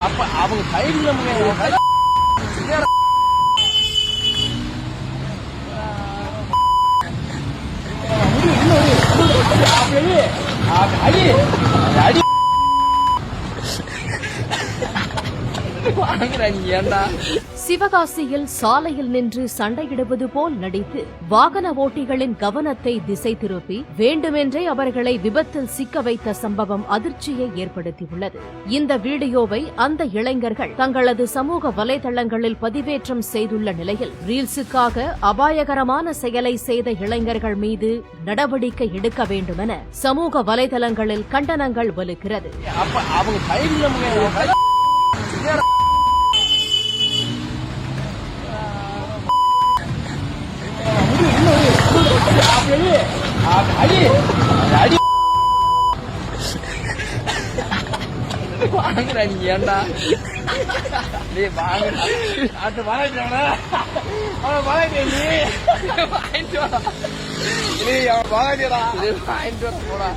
அப்ப அவங்க சைடுல அடி அடி வாங்குற நீ ஏன்டா? சிவகாசியில் சாலையில் நின்று சண்டையிடுவது போல் நடித்து வாகன ஓட்டிகளின் கவனத்தை திசை திருப்பி வேண்டுமென்றே அவர்களை விபத்தில் சிக்க வைத்த சம்பவம் அதிர்ச்சியை ஏற்படுத்தியுள்ளது. இந்த வீடியோவை அந்த இளைஞர்கள் தங்களது சமூக வலைதளங்களில் பதிவேற்றம் செய்துள்ள நிலையில் ரீல்ஸுக்காக அபாயகரமான செயலை செய்த இளைஞர்கள் மீது நடவடிக்கை எடுக்க வேண்டுமென சமூக வலைதளங்களில் கண்டனங்கள் வலுக்கிறது அப்ப அவங்க சைடுல அடி அடி வாங்குற நீ ஏன்டா? டேய் வாங்குடா அது வாங்கிட்டானா அவன் வாங்கிட்டே நீ வாங்கிட்டு வா. டேய் அவன் வாங்கிடா வாங்கிட்டு போடா